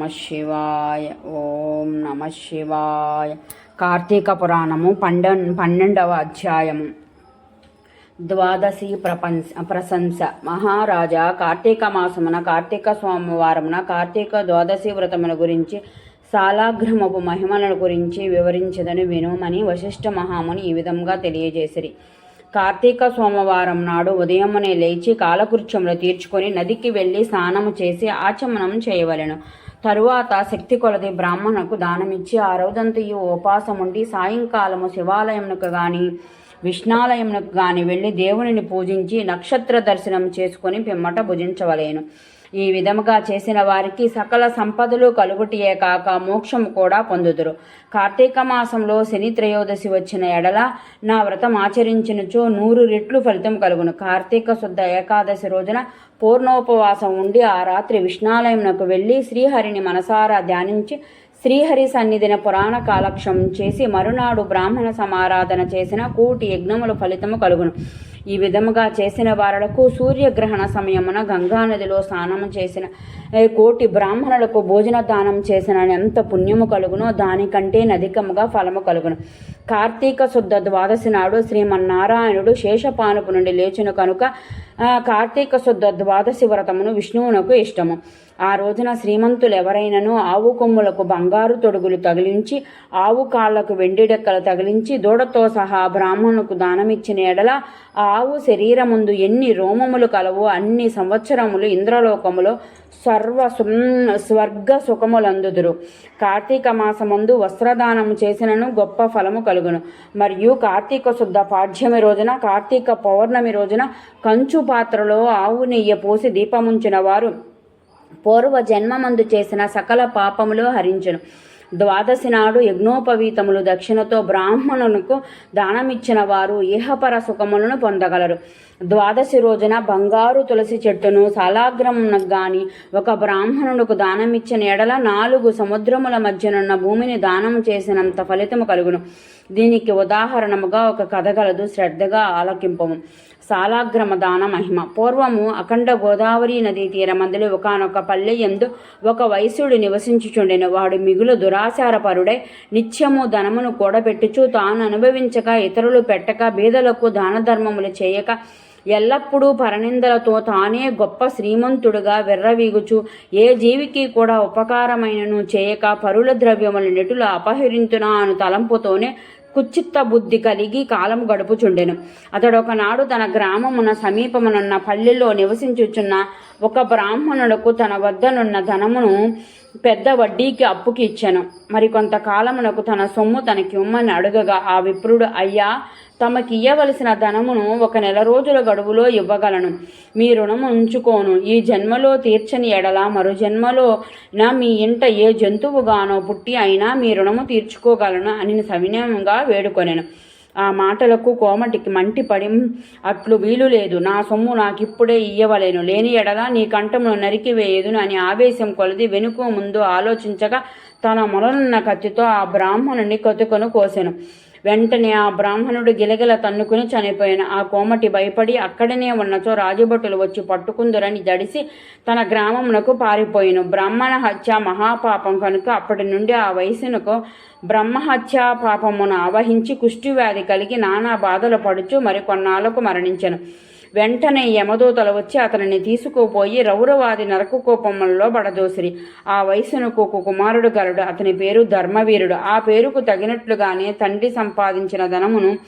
నమ శివాయ. ఓం నమ శివాయ. కార్తీక పురాణము పండ పన్నెండవ అధ్యాయము. ద్వాదశి ప్రపంచ ప్రశంస. మహారాజా కార్తీక మాసమున కార్తీక సోమవారమున కార్తీక ద్వాదశి వ్రతముల గురించి సాలాగ్రమపు మహిమలను గురించి వివరించదని వినుమని వశిష్ఠ మహాముని ఈ విధంగా తెలియజేసిరి. కార్తీక సోమవారం నాడు ఉదయమునే లేచి కాలకృత్యములు తీర్చుకొని నదికి వెళ్ళి స్నానము చేసి ఆచమనం చేయవలెను. తరువాత శక్తి కొలది బ్రాహ్మణకు దానమిచ్చి ఆ రోజంతయు ఉపాసముండి సాయంకాలము శివాలయమునకు గాని విష్ణాలయమునకు గాని వెళ్ళి దేవునిని పూజించి నక్షత్ర దర్శనం చేసుకొని పిమ్మట భుజించవలేను. ఈ విధముగా చేసిన వారికి సకల సంపదలు కలుగుటియే కాక మోక్షము కూడా పొందుదురు. కార్తీక మాసంలో శని త్రయోదశి వచ్చిన ఎడల నా వ్రతం ఆచరించినచో నూరు రెట్లు ఫలితం కలుగును. కార్తీక శుద్ధ ఏకాదశి రోజున పూర్ణోపవాసం ఉండి ఆ రాత్రి విష్ణాలయంకు వెళ్ళి శ్రీహరిని మనసారా ధ్యానించి శ్రీహరి సన్నిధిన పురాణ కాలక్షం చేసి మరునాడు బ్రాహ్మణ సమారాధన చేసిన కూటి యజ్ఞముల ఫలితము కలుగును. ఈ విధముగా చేసిన వారలకు సూర్యగ్రహణ సమయమున గంగానదిలో స్నానం చేసిన కోటి బ్రాహ్మణులకు భోజన దానం చేసిన ఎంత పుణ్యము కలుగునో దానికంటే నధికముగా ఫలము కలుగును. కార్తీక శుద్ధ ద్వాదశి నాడు శ్రీమన్నారాయణుడు శేషపానుపు నుండి లేచిన కనుక కార్తీక శుద్ధ ద్వాదశి వ్రతమును విష్ణువునకు ఇష్టము. ఆ రోజున శ్రీమంతులు ఎవరైనను ఆవు కొమ్ములకు బంగారు తొడుగులు తగిలించి ఆవు కాళ్ళకు వెండిడెక్కలు తగిలించి దూడతో సహా బ్రాహ్మణుకు దానమిచ్చిన ఎడల ఆ ఆవు శరీరముందు ఎన్ని రోమములు కలవో అన్ని సంవత్సరములు ఇంద్రలోకములో సర్వ స్వర్గ సుఖములందుదురు. కార్తీక మాసమందు వస్త్రదానము చేసినను గొప్ప ఫలము కలుగును. మరియు కార్తీక శుద్ధ పాఠ్యమి రోజున కార్తీక పౌర్ణమి రోజున కంచు పాత్రలో ఆవు నెయ్యి పోసి దీపముంచిన వారు పూర్వ జన్మమందు చేసిన సకల పాపములు హరించును. ద్వాదశి నాడు యజ్ఞోపవీతములు దక్షిణతో బ్రాహ్మణులకు దానమిచ్చిన వారు ఇహపర సుఖములను పొందగలరు. ద్వాదశి రోజున బంగారు తులసి చెట్టును సలాగ్రమునకు గాని ఒక బ్రాహ్మణునికి దానమిచ్చిన ఎడల నాలుగు సముద్రముల మధ్యనున్న భూమిని దానం చేసినంత ఫలితము కలుగును. దీనికి ఉదాహరణముగా ఒక కథ కలదు. శ్రద్ధగా ఆలకింపము. సాలాగ్రమ దాన మహిమ. పూర్వము అఖండ గోదావరి నదీ తీరమందులు ఒకనొక పల్లె ఎందు ఒక వైశ్యుడు నివసించుచుండెను. వాడు మిగులు దురాచారపరుడై నిత్యము ధనమును కూడబెట్టుచు తాను అనుభవించక ఇతరులు పెట్టక బీదలకు దాన ధర్మములు చేయక ఎల్లప్పుడూ పరనిందలతో తానే గొప్ప శ్రీమంతుడుగా వెర్రవీగుచు ఏ జీవికి కూడా ఉపకారమైనను చేయక పరుల ద్రవ్యముల నెటులు అపహరించునా అను తలంపుతోనే కుచిత్త బుద్ధి కలిగి కాలం గడుపుచుండెను. అతడు ఒకనాడు తన గ్రామమున సమీపమునున్న పల్లెల్లో నివసించుచున్న ఒక బ్రాహ్మణులకు తన వద్దనున్న ధనమును పెద్ద వడ్డీకి అప్పుకి ఇచ్చాను. మరి కొంతకాలమునకు తన సొమ్ము తనకి ఇమ్మని అడుగగా ఆ విప్రుడు అయ్యా తమకి ఇయ్యవలసిన ధనమును ఒక నెల రోజుల గడువులో ఇవ్వగలను. మీ రుణము ఉంచుకోను. ఈ జన్మలో తీర్చని ఎడల మరో జన్మలో నా మీ ఇంట ఏ జంతువుగానో పుట్టి అయినా మీ రుణము తీర్చుకోగలను అని సవినయంగా వేడుకొనెను. ఆ మాటలకు కోమటికి మంటిపడి అట్లు వీలు లేదు. నా సొమ్ము నాకిప్పుడే ఇయ్యవలేను. లేని ఎడలా నీ కంఠమును నరికివేయదును అని ఆవేశం కొలది వెనుక ముందు ఆలోచించగా తన మొలనున్న కత్తితో ఆ బ్రాహ్మణుని కొతుకొను కోసెను. వెంటనే ఆ బ్రాహ్మణుడు గిలగిల తన్నుకుని చనిపోయిన ఆ కోమటి భయపడి అక్కడనే ఉన్నచో రాజభటులు వచ్చి పట్టుకుందురని జడిసి తన గ్రామమునకు పారిపోయిను. బ్రాహ్మణ హత్య మహాపాపం కనుక అప్పటి నుండి ఆ వయసునకు బ్రహ్మహత్యా పాపమును ఆవహించి కుష్టివ్యాధి కలిగి నానా బాధలు పడుచు మరికొన్నాళ్ళకు మరణించను. వెంటనే యమదూతలు వచ్చి అతనిని తీసుకుపోయి రౌరవాది నరక కోపములలో పడదోసిరి. ఆ వయసునకు ఒక కుమారుడు గలడు. అతని పేరు ధర్మవీరుడు. ఆ పేరుకు తగినట్లుగానే తండ్రి సంపాదించిన ధనమును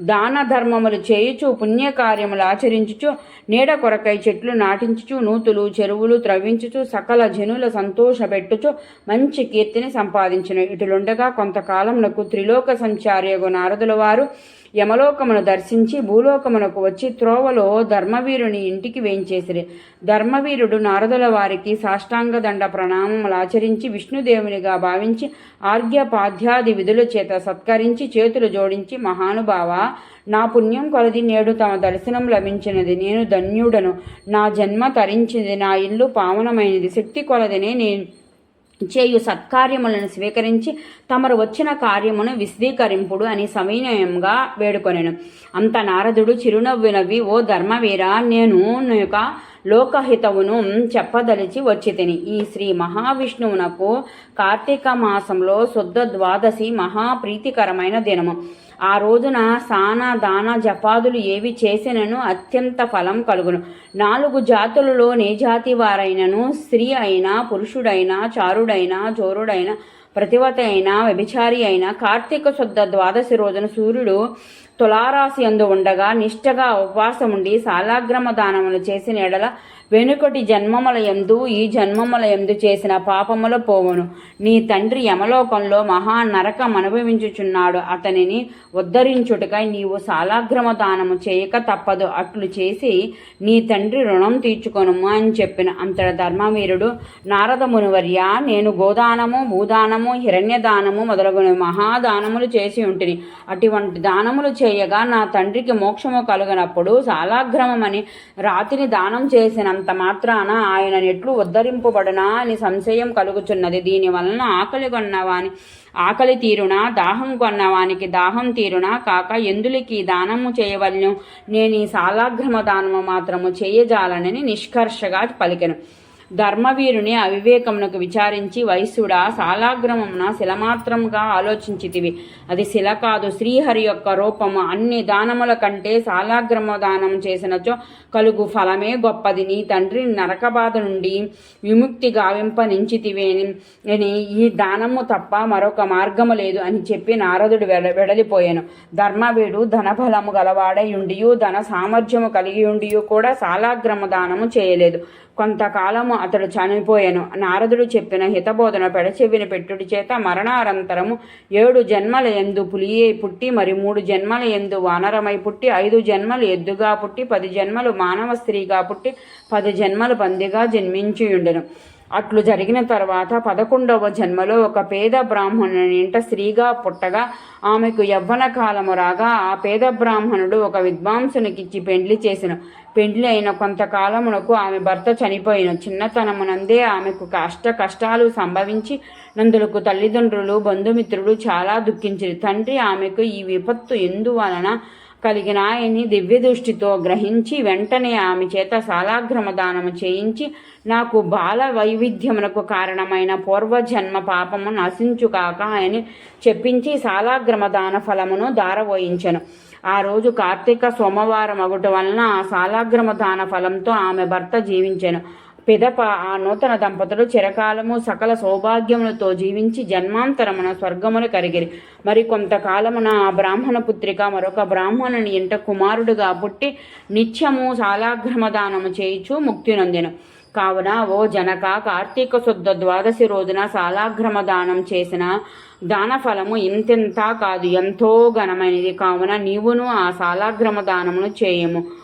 దాన ధర్మములు చేయుచు పుణ్యకార్యములు ఆచరించుచు నీడ కొరకై చెట్లు నాటించుచు నూతులు చెరువులు త్రవ్వించుచు సకల జనుల సంతోషపెట్టుచు మంచి కీర్తిని సంపాదించిన. ఇటులుండగా కొంతకాలంలో త్రిలోక సంచార్యగు నారదుల వారు యమలోకమును దర్శించి భూలోకమునకు వచ్చి త్రోవలో ధర్మవీరుని ఇంటికి వేయించేసిరి. ధర్మవీరుడు నారదుల వారికి సాష్టాంగ దండ ప్రణామములు ఆచరించి విష్ణుదేవునిగా భావించి ఆర్ఘ్యపాధ్యాది విధుల చేత సత్కరించి చేతులు జోడించి మహానుభావ నా పుణ్యం కొలది నేడు తమ దర్శనం లభించినది. నేను ధన్యుడను. నా జన్మ తరించింది నా ఇల్లు పావనమైనది. శక్తి కొలదినే నేను. చేయు సత్కార్యములను స్వీకరించి తమరు వచ్చిన కార్యమును విశదీకరింపుడు అని సవినయంగా వేడుకొనెను. అంత నారదుడు చిరునవ్వు నవ్వి ఓ ధర్మవీర నేను యొక్క లోకహితవును చెప్పదలిచి వచ్చి తిని ఈ శ్రీ మహావిష్ణువునకు కార్తీక మాసంలో శుద్ధ ద్వాదశి మహాప్రీతికరమైన దినము. ఆ రోజున సాన దాన జపాదులు ఏవి చేసినను అత్యంత ఫలం కలుగును. నాలుగు జాతులలో జాతి వారైనను స్త్రీ అయినా పురుషుడైనా చారుడైనా జోరుడైనా ప్రతివత అయినా వ్యభిచారి అయినా కార్తీక శుద్ధ ద్వాదశి రోజున సూర్యుడు తులారాశి అందు ఉండగా నిష్టగా ఉపవాసముండి సాలాగ్రమ దానములు చేసిన ఎడల వెనుకటి జన్మముల ఎందు ఈ జన్మముల ఎందు చేసిన పాపముల పోవును. నీ తండ్రి యమలోకంలో మహా నరకం అనుభవించుచున్నాడు. అతనిని ఉద్ధరించుటకై నీవు సాలాగ్రమ దానము చేయక తప్పదు. అట్లు చేసి నీ తండ్రి రుణం తీర్చుకొనుము అని చెప్పిన అంతట ధర్మవీరుడు నారద మునివర్య నేను గోదానము భూదానము హిరణ్యదానము మొదలగున మహాదానములు చేసి ఉంటిని. అటువంటి దానములు చేయగా నా తండ్రికి మోక్షము కలుగనప్పుడు శాలాగ్రమమని రాతిని దానం చేసినంత మాత్రాన ఆయన నెట్లు ఉద్ధరింపబడునా అని సంశయం కలుగుచున్నది. దీని వలన ఆకలి కొన్నవాని ఆకలి తీరునా దాహం కొన్నవానికి దాహం తీరునా కాక ఎందులికి దానము చేయవలను? నేను ఈ శాలాగ్రమ దానము మాత్రము చేయజాలనని నిష్కర్షగా పలికెను. ధర్మవీరుని అవివేకమునకు విచారించి వైశ్యుడా శాలాగ్రమమున శిలమాత్రముగా ఆలోచించితివి. అది శిల కాదు శ్రీహరి యొక్క రూపము. అన్ని దానముల కంటే శాలాగ్రమ దానం చేసినచో కలుగు ఫలమే గొప్పది. నీ తండ్రి నరకబాధ నుండి విముక్తి గావింపనించితివేని ఈ దానము తప్ప మరొక మార్గము లేదు అని చెప్పి నారదుడు వెడ వెడలిపోయాను. ధర్మవీడు ధనఫలము గలవాడై ఉండియు ధన సామర్థ్యము కలిగి ఉండియు కూడా శాలాగ్రమ దానము చేయలేదు. కొంతకాలము అతడు చనిపోయాను. నారదుడు చెప్పిన హితబోధన పెడచెవిన పెట్టుడి చేత మరణానంతరము ఏడు జన్మల ఎందు పులియే పుట్టి మరి మూడు జన్మల ఎందు వానరమై పుట్టి ఐదు జన్మలు ఎద్దుగా పుట్టి పది జన్మలు మానవ స్త్రీగా పుట్టి పది జన్మలు పందిగా జన్మించియుండెను. అట్లు జరిగిన తర్వాత పదకొండవ జన్మలో ఒక పేద బ్రాహ్మణుని ఇంట స్త్రీగా పుట్టగా ఆమెకు యవ్వన కాలము రాగా ఆ పేద బ్రాహ్మణుడు ఒక విద్వాంసునికిచ్చి పెండ్లి చేసిన. పెండ్లి అయిన కొంతకాలమునకు ఆమె భర్త చనిపోయిన. చిన్నతనమునందే ఆమెకు కష్ట కష్టాలు సంభవించి నందులకు తల్లిదండ్రులు బంధుమిత్రులు చాలా దుఃఖించారు. తండ్రి ఆమెకు ఈ విపత్తు ఎందువలన కలిగిన ఆయన్ని దివ్య దృష్టితో గ్రహించి వెంటనే ఆమె చేత సాలాగ్రమ దానము చేయించి నాకు బాల వైవిధ్యమునకు కారణమైన పూర్వజన్మ పాపము నశించుకాక అని చెప్పించి సాలాగ్రమ దాన ఫలమును దారవోయించను ఆ రోజు కార్తీక సోమవారం అగుట వలన ఆ సాలాగ్రమ దాన ఫలంతో ఆమె భర్త జీవించాను. పిదప ఆ నూతన దంపతులు చిరకాలము సకల సౌభాగ్యములతో జీవించి జన్మాంతరమున స్వర్గమును కరిగిరి. మరి కొంతకాలమున ఆ బ్రాహ్మణ పుత్రిక మరొక బ్రాహ్మణుని ఇంట కుమారుడుగా పుట్టి నిత్యము సాలాగ్రమదానము చేయిచు ముక్తి నొందెను. కావున ఓ జనక కార్తీక శుద్ధ ద్వాదశి రోజున సాలాగ్రమ దానం చేసిన దానఫలము ఇంతింత కాదు ఎంతో ఘనమైనది. కావున నీవును ఆ శాలాగ్రమ దానమును చేయము.